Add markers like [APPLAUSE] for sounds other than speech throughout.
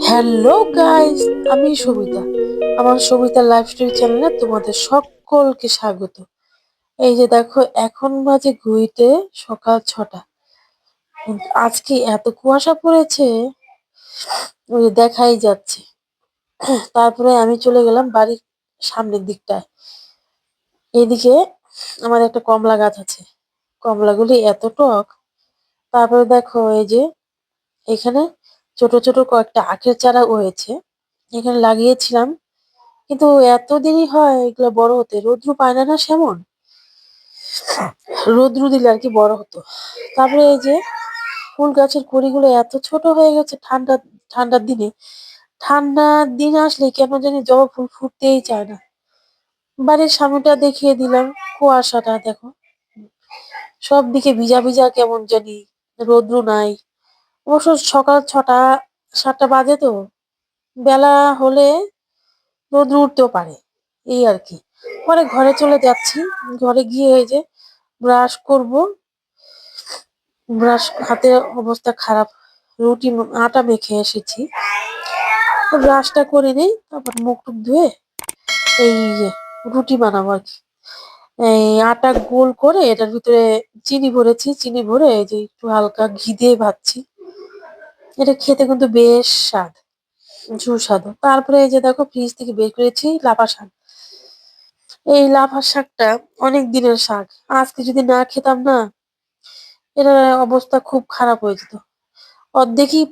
Hello guys আমি সবিতা। আমার Sabita life story চ্যানেলে তোমাদের সকলকে স্বাগত। এই যে দেখো, এখন বাজে ঘুইতে সকাল ছটা। আজকে এত কুয়াশা পড়েছে, ওই দেখাই যাচ্ছে। তারপরে আমি চলে গেলাম বাড়ির সামনের দিকটায়। এদিকে আমার একটা কমলা গাছ আছে। কমলাগুলি এত টক। তারপরে দেখো এই যে, এখানে ছোট ছোট কয়েকটা আখের চারা হয়েছে। এখানে লাগিয়েছিলাম। কিন্তু এত দেরি হয়? এগুলো বড় হতে? রৌদ্র পায় না না সেমন? রৌদ্র দিলে আর কি বড় হতো? তারপরে এই যে ফুল গাছের কুড়িগুলো এত ছোট হয়ে গেছে ঠান্ডা, ঠান্ডার দিনে। ঠান্ডার দিন আসলে কেন জানি জবা ফুল ফুটতেই চায় না। বাড়ির সামনেটা দেখিয়ে দিলাম, কুয়াশাটা দেখো। সব দিকে ভিজা ভিজা কেমন জানি। রৌদ্র নাই। অবশ্য সকাল ছটা, সাতটা বাজে তো। বেলা হলে রোদ্র উঠতেও পারে, এই আর কি। পরে ঘরে চলে যাচ্ছি। ঘরে গিয়ে এই যে ব্রাশ করব। ব্রাশ হাতে অবস্থা খারাপ। রুটি, আটা মেখে এসেছি। ব্রাশটা করে নেই, তারপর মুখ টুক ধুয়ে এই রুটি বানাবো আর কি। এই আটা গোল করে এটার ভিতরে চিনি ভরেছি। চিনি ভরে এই যে একটু হালকা ঘি দিয়ে ভাজছি। এটা খেতে কিন্তু বেশ স্বাদ সুস্বাদু তারপরে এই যে দেখো ফ্রিজ থেকে বের করেছি লাফা শাক। এই লাফা শাকটা অনেক দিনের শাক। আজকে যদি না খেতাম না এটার অবস্থা খুব খারাপ হয়ে যেত। অর্ধেকই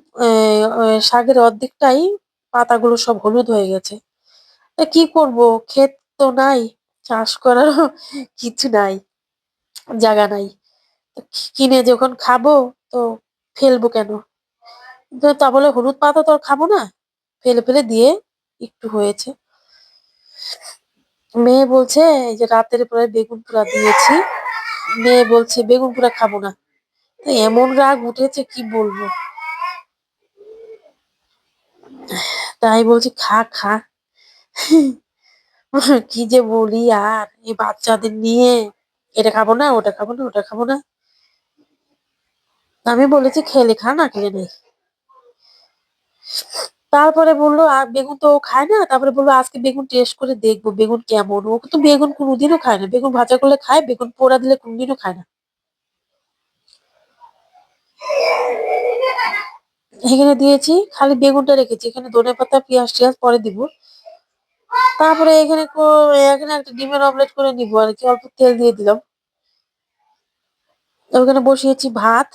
শাকের অর্ধেকটাই পাতাগুলো সব হলুদ হয়ে গেছে। তা কি করব? ক্ষেত তো নাই, চাষ করার [LAUGHS] কিছু নাই, জায়গা নাই। কিনে যখন খাব তো ফেলব কেন? তো বলে হলুদ পাতা তো আর খাব না। ফেলে ফেলে দিয়ে একটু হয়েছে। মেয়ে বলছে, এই যে রাতের পরে বেগুন পোড়া দিয়েছি। মেয়ে বলছে বেগুন পোড়া খাব না। তো এমন রাগ উঠেছে, কি বলব? তাই বলছি, খা খা। কি যে বলি আর, এই বাচ্চাদের নিয়ে এটা খাব না, ওটা খাব না, ওটা খাব না। আমি বলেছি খেলে খা, না খেলে নেই তারপরে বলল, আর বেগুন তো ও খায় না। তারপরে বলল, আজকে বেগুন টেস্ট করে দেখব, বেগুন কেমন? ও তো বেগুন কোনোদিনও খায় না। বেগুন ভাজা করলে খায়, বেগুন পোড়া দিলে কোনোদিনও খায় না। এখানে দিয়েছি, খালি বেগুনটা রেখেছি। এখানে ধনে পাতা, পেঁয়াজ টিয়াজ পরে দিব। তারপরে এখানে এখানে একটা ডিমের অমলেট করে নিবো। আর কি, অল্প তেল দিয়ে দিলাম। ওখানে বসিয়েছি ভাত।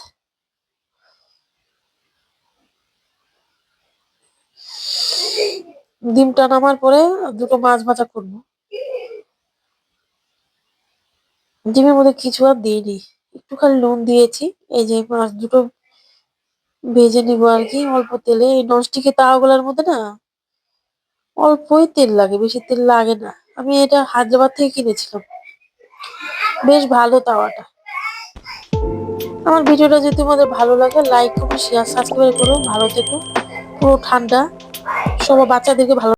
ডিমটা নামার পরে দুটো মাছ ভাজা করব। ডিমের মধ্যে কিছু আর দিইনি। একটু খালি নুন দিয়েছি। এই যে মাছ দুটো ভেজে নিবো আর কি, অল্প তেলে। এই ননস্টিকের তাওয়াগুলোর মধ্যে না অল্পই তেল লাগে, বেশি তেল লাগে না। আমি এটা হায়দ্রাবাদ থেকে কিনেছিলাম। বেশ ভালো তাওয়াটা। আমার ভিডিওটা যদি তোমাদের ভালো লাগে লাইক করো শেয়ার সাবস্ক্রাইব করো। ভালো থেকো। পুরো ঠান্ডা। সবার বাচ্চাদেরকে ভালো